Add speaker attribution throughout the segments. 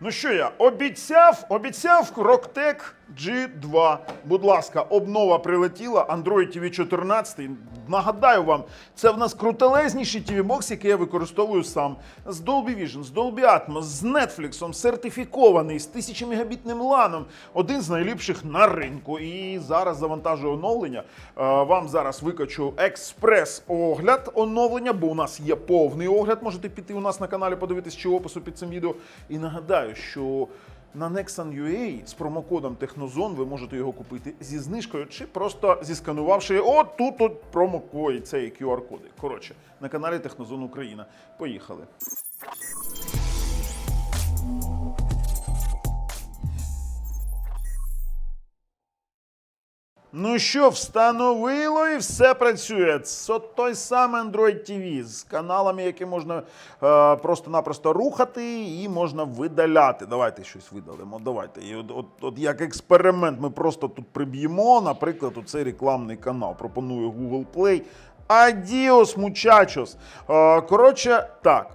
Speaker 1: Ну що я обіцяв, обіцяв Rocktec G2. Будь ласка, обнова прилетіла. Android TV 14. Нагадаю вам, це в нас крутелезніший TV бокс який я використовую сам. З Dolby Vision, з Dolby Atmos, з Netflix, сертифікований, з 1000 мегабітним ланом. Один з найліпших на ринку. І зараз завантажую оновлення. Е, Вам зараз викачу експрес-огляд оновлення, бо у нас є повний огляд. Можете піти у нас на каналі, подивитись чи опису під цим відео. І нагадаю, що на Nexon.ua з промокодом Технозон ви можете його купити зі знижкою чи просто зісканувавши от тут от промокод, цей QR-коди. Коротше, на каналі Технозон Україна. Поїхали. Ну що, встановило і все працює. Це той самий Android TV з каналами, які можна е, просто-напросто рухати і можна видаляти. Давайте щось видалимо. Давайте. І от, от, от як експеримент ми просто тут приб'ємо, наприклад, оцей рекламний канал. Пропоную Google Play. Адіос, мучачос. Е, коротше, так.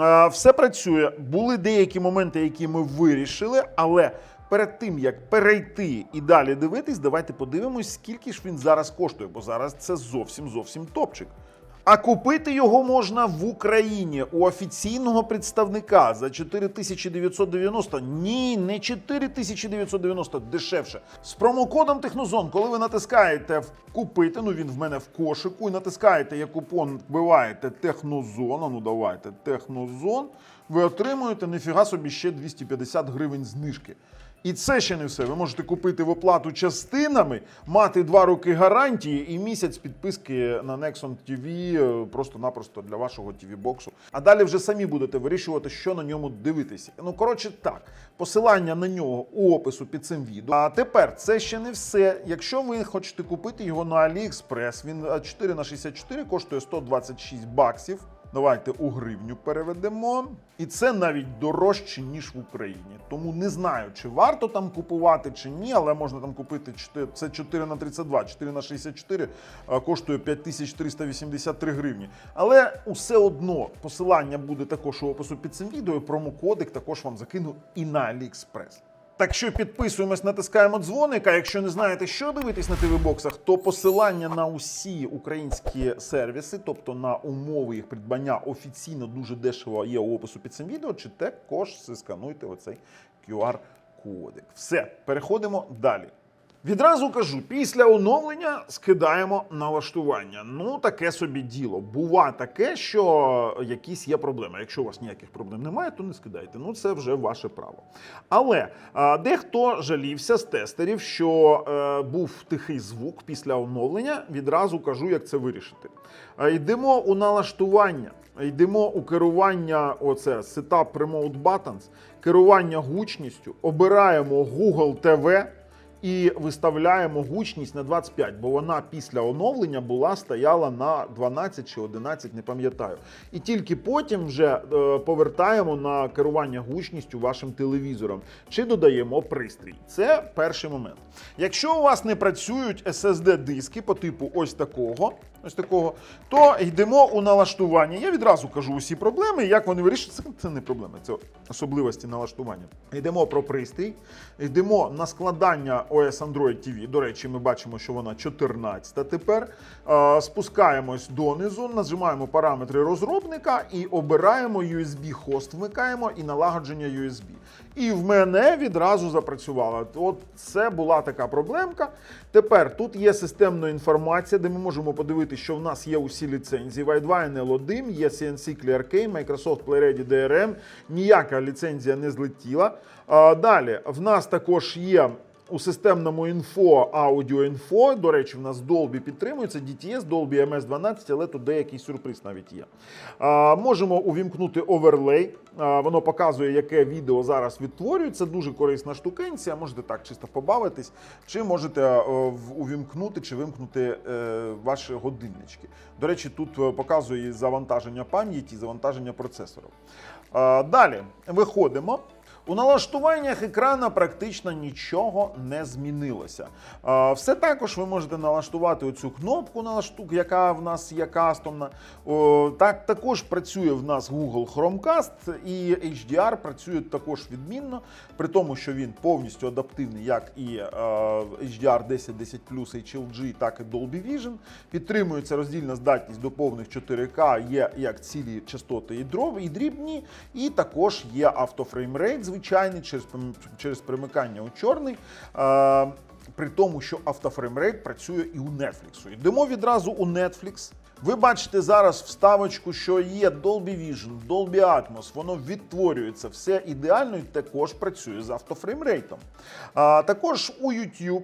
Speaker 1: Е, Все працює. Були деякі моменти, які ми вирішили, але перед тим як перейти і далі дивитись, давайте подивимось, скільки ж він зараз коштує, бо зараз це зовсім зовсім топчик. А купити його можна в Україні у офіційного представника за 4990. Ні, не 4990, дешевше. З промокодом Технозон, коли ви натискаєте купити, ну він в мене в кошику, і натискаєте як купон, вбиваєте Технозон, ну давайте Технозон, ви отримуєте ніфіга собі ще 250 гривень знижки. І це ще не все. Ви можете купити в оплату частинами, мати два роки гарантії і місяць підписки на Nexon TV е, просто-напросто для вашого tv боксу. А далі вже самі будете вирішувати, що на ньому дивитися. Ну коротше, так, посилання на нього у опису під цим відео. А тепер це ще не все. Якщо ви хочете купити його на AliExpress, він е, 4 на 64 коштує 126 баксів. Давайте у гривню переведемо. І це навіть дорожче, ніж в Україні. Тому не знаю, чи варто там купувати, чи ні, але можна там купити 4, це 4 на 32, 4 на 64 е, коштує 5383 гривні. Але усе одно посилання буде також у опису під цим відео. Промокодик також вам закину і на AliExpress. Так що підписуємось, натискаємо дзвоник. А якщо не знаєте, що дивитись на ТВ-боксах, то посилання на усі українські сервіси, тобто на умови їх придбання офіційно дуже дешево є у опису під цим відео, чи також скануйте оцей QR-кодик. Все, переходимо далі. Відразу кажу, після оновлення скидаємо налаштування. Ну, таке собі діло. Бува таке, що якісь є проблеми. Якщо у вас ніяких проблем немає, то не скидайте. Ну, це вже ваше право. Але а, дехто жалівся з тестерів, що е, був тихий звук після оновлення. Відразу кажу, як це вирішити. Йдемо у налаштування. Йдемо у керування, оце Setup Remote Buttons, керування гучністю, обираємо Google TV і виставляємо гучність на 25, бо вона після оновлення була стояла на 12 чи 11, не пам'ятаю. І тільки потім вже е, повертаємо на керування гучністю вашим телевізором чи додаємо пристрій. Це перший момент. Якщо у вас не працюють SSD-диски по типу ось такого, ось такого, то йдемо у налаштування. Я відразу кажу усі проблеми, як вони вирішуються. Це, не проблеми, це особливості налаштування. Йдемо про пристрій, йдемо на складання OS Android TV. До речі, ми бачимо, що вона 14 тепер. Спускаємось донизу, нажимаємо параметри розробника і обираємо USB-хост, вмикаємо і налагодження USB. І в мене відразу запрацювала. От це була така проблемка. Тепер тут є системна інформація, де ми можемо подивитися, що в нас є усі ліцензії. Wi-Fi NL1, є CNC ClearK, Microsoft PlayReady DRM. Ніяка ліцензія не злетіла. Далі в нас також є. У системному інфо, аудіоінфо, до речі, в нас Dolby підтримується, DTS, Dolby MS12, але тут деякий сюрприз навіть є. А, можемо увімкнути оверлей. А, воно показує, яке відео зараз відтворюється. Дуже корисна штукенція. Можете так чисто побавитись, чи можете е, увімкнути чи вимкнути е, ваші годиннички. До речі, тут е, показує завантаження пам'яті, завантаження процесору. Далі виходимо. У налаштуваннях екрана практично нічого не змінилося. Все також ви можете налаштувати оцю кнопку налаштук, яка в нас є кастомна. Так також працює в нас Google Chromecast і HDR працює також відмінно, при тому, що він повністю адаптивний, як і HDR 1010 HLG, так і Dolby Vision. Підтримується роздільна здатність до повних 4К, є як цілі частоти і дрібні, і також є автофреймрейт звичайний через, через примикання у чорний. Е, при тому, що автофреймрейт працює і у Netflix. Йдемо відразу у Netflix. Ви бачите зараз вставочку, що є Dolby Vision, Dolby Atmos, воно відтворюється все ідеально і також працює з автофреймрейтом. А, також у YouTube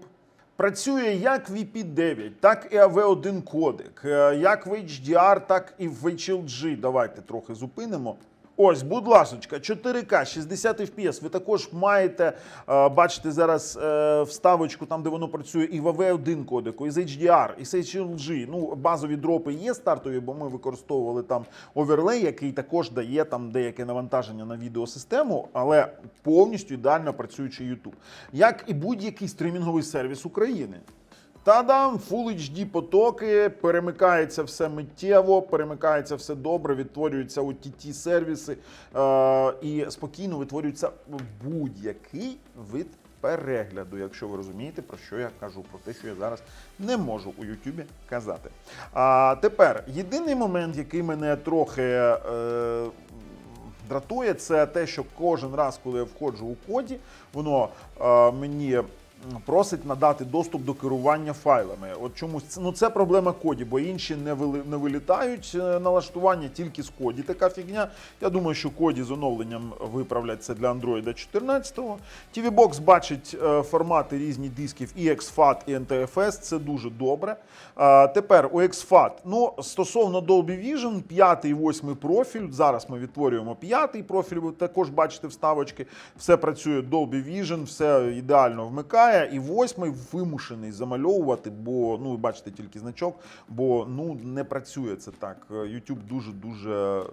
Speaker 1: Працює як VP9, так і AV1 кодек, е, як в HDR, так і в HLG. Давайте трохи зупинимо. Ось, будь ласочка, 4К, 60 FPS. Ви також маєте е, бачити зараз е, вставочку, там де воно працює і в AV1 кодеку, і з HDR, і з HLG. Ну, базові дропи є стартові, бо ми використовували там оверлей, який також дає там деяке навантаження на відеосистему, але повністю ідеально працюючий YouTube. Як і будь-який стрімінговий сервіс України. Та-дам, Full HD потоки, перемикається все миттєво, перемикається все добре, відтворюються OTT сервіси е- і спокійно витворюється будь-який вид перегляду, якщо ви розумієте, про що я кажу, про те, що я зараз не можу у Ютубі казати. А тепер єдиний момент, який мене трохи. Е- Дратує це те, що кожен раз, коли я входжу у коді, воно е, мені просить надати доступ до керування файлами. От чомусь ну це проблема коді, бо інші не вили, не вилітають е, налаштування тільки з коді. Така фігня. Я думаю, що коді з оновленням виправлять це для Android 14. TV Box бачить е, формати різні дисків і XFAT, і NTFS. Це дуже добре. Тепер у XFAT. Ну, стосовно Dolby Vision, п'ятий і восьмий профіль. Зараз ми відтворюємо п'ятий профіль. Ви також бачите вставочки. Все працює Dolby Vision, все ідеально вмикає. І восьмий вимушений замальовувати, бо ну ви бачите тільки значок, бо ну не працює це так. YouTube дуже дуже е,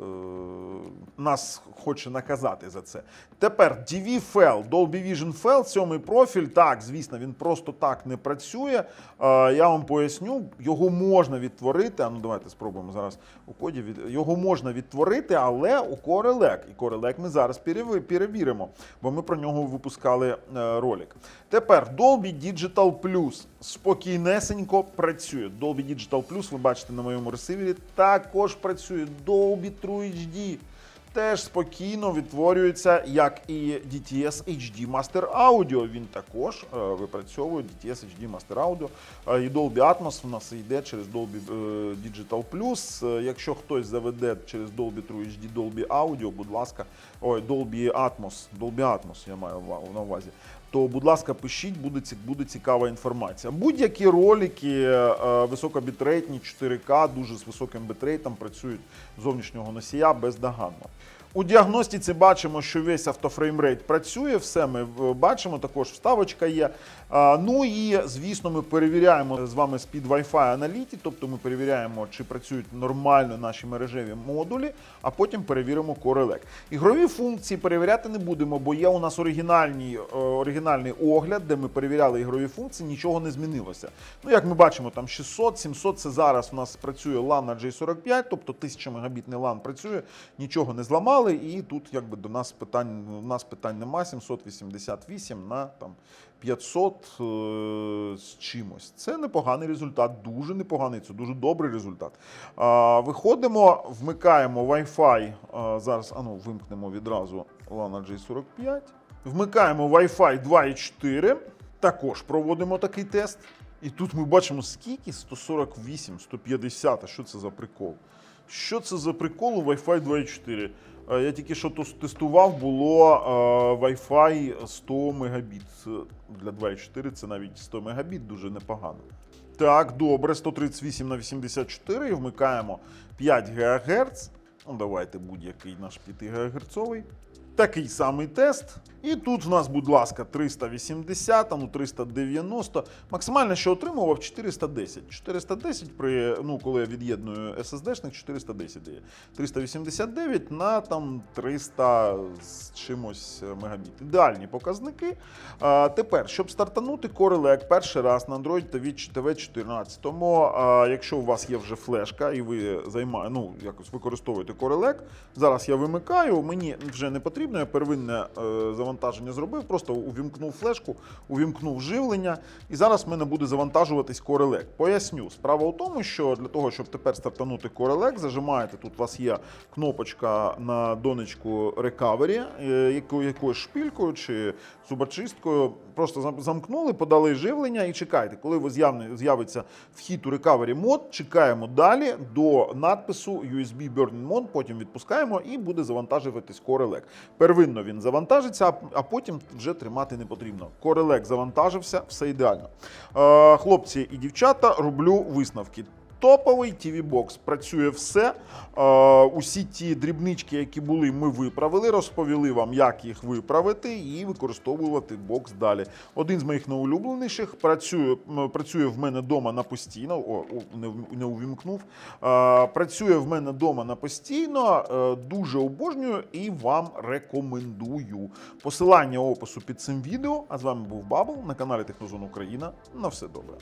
Speaker 1: нас хоче наказати за це. Тепер DV File, Dolby Vision File, сьомий профіль. Так, звісно, він просто так не працює. Е, я вам поясню, його можна відтворити. А ну давайте спробуємо зараз у коді. Від... Його можна відтворити, але у Corelec. І Corelec ми зараз перевіримо, бо ми про нього випускали е, ролик. Тепер Dolby Digital Plus спокійнесенько працює. Dolby Digital Plus, ви бачите на моєму ресивері, також працює. Dolby True HD теж спокійно відтворюється, як і DTS HD Master Audio. Він також е, випрацьовує DTS HD Master Audio. Е, і Dolby Atmos в нас йде через Dolby е, Digital Plus. Якщо хтось заведе через Dolby True HD Dolby Audio, будь ласка, ой, Dolby Atmos, Dolby Atmos я маю на увазі. То, будь ласка, пишіть, буде, буде цікава інформація. Будь-які ролики е, високобітрейтні, 4К, дуже з високим бітрейтом працюють зовнішнього носія бездоганно. У діагностиці бачимо, що весь автофреймрейт працює, все ми е, бачимо, також вставочка є. Ну і звісно, ми перевіряємо з вами Speed Wi-Fi Analytics, тобто ми перевіряємо, чи працюють нормально наші мережеві модулі, а потім перевіримо Corelec. Ігрові функції перевіряти не будемо, бо є у нас оригінальні, е, оригінальний огляд, де ми перевіряли ігрові функції, нічого не змінилося. Ну, як ми бачимо, там 600, 700 це зараз у нас працює LAN на J45, тобто 1000 мегабітний LAN працює, нічого не зламали, і тут якби до нас питань, у нас питань нема, 788 на там 500 е, з чимось. Це непоганий результат, дуже непоганий, це дуже добрий результат. А, виходимо, вмикаємо Wi-Fi, а, зараз ану, вимкнемо відразу LAN на J45. Вмикаємо Wi-Fi 2.4. Також проводимо такий тест. І тут ми бачимо скільки? 148, 150. А що це за прикол? Що це за прикол у Wi-Fi 2.4? Е, Я тільки що тестував, було е, Wi-Fi 100 мегабіт. Е, Для 2.4 це навіть 100 Мбіт, дуже непогано. Так, добре, 138 на 84 і вмикаємо 5 ГГц. Ну, давайте будь-який наш 5 ГГц. Такий самий тест. І тут в нас, будь ласка, 380, ну 390. Максимально, що отримував 410. 410 при, ну, коли я від'єдную SSD-шник, 410 дає. 389 на там 300 з чимось мегабіт. Ідеальні показники. А, тепер, щоб стартанути Core Elec перший раз на Android TV, TV 14, тому а, якщо у вас є вже флешка і ви займає, ну, якось використовуєте Core Elec, зараз я вимикаю, мені вже не потрібно, я первинне е, завантаження зробив, просто увімкнув флешку, увімкнув живлення, і зараз в мене буде завантажуватись Core Elec. Поясню, справа у тому, що для того, щоб тепер стартанути Core Elec, зажимаєте, тут у вас є кнопочка на донечку Recovery, е, яко- якоюсь шпількою чи зубочисткою, просто замкнули, подали живлення і чекайте, коли ви з'явиться вхід у Recovery мод, чекаємо далі до надпису USB Burning Mode, потім відпускаємо і буде завантажуватись Core Elec. Первинно він завантажиться, а- потім вже тримати не потрібно. Корелек завантажився, все ідеально. Е, хлопці і дівчата, роблю висновки. Топовий TV Box працює все. Е, усі ті дрібнички, які були, ми виправили, розповіли вам, як їх виправити і використовувати бокс далі. Один з моїх найулюбленіших працює, працює в мене вдома на постійно. О, не увімкнув. Е, працює в мене вдома на постійно. Е, дуже обожнюю і вам рекомендую. Посилання опису під цим відео. А з вами був Бабл на каналі Технозон Україна. На все добре.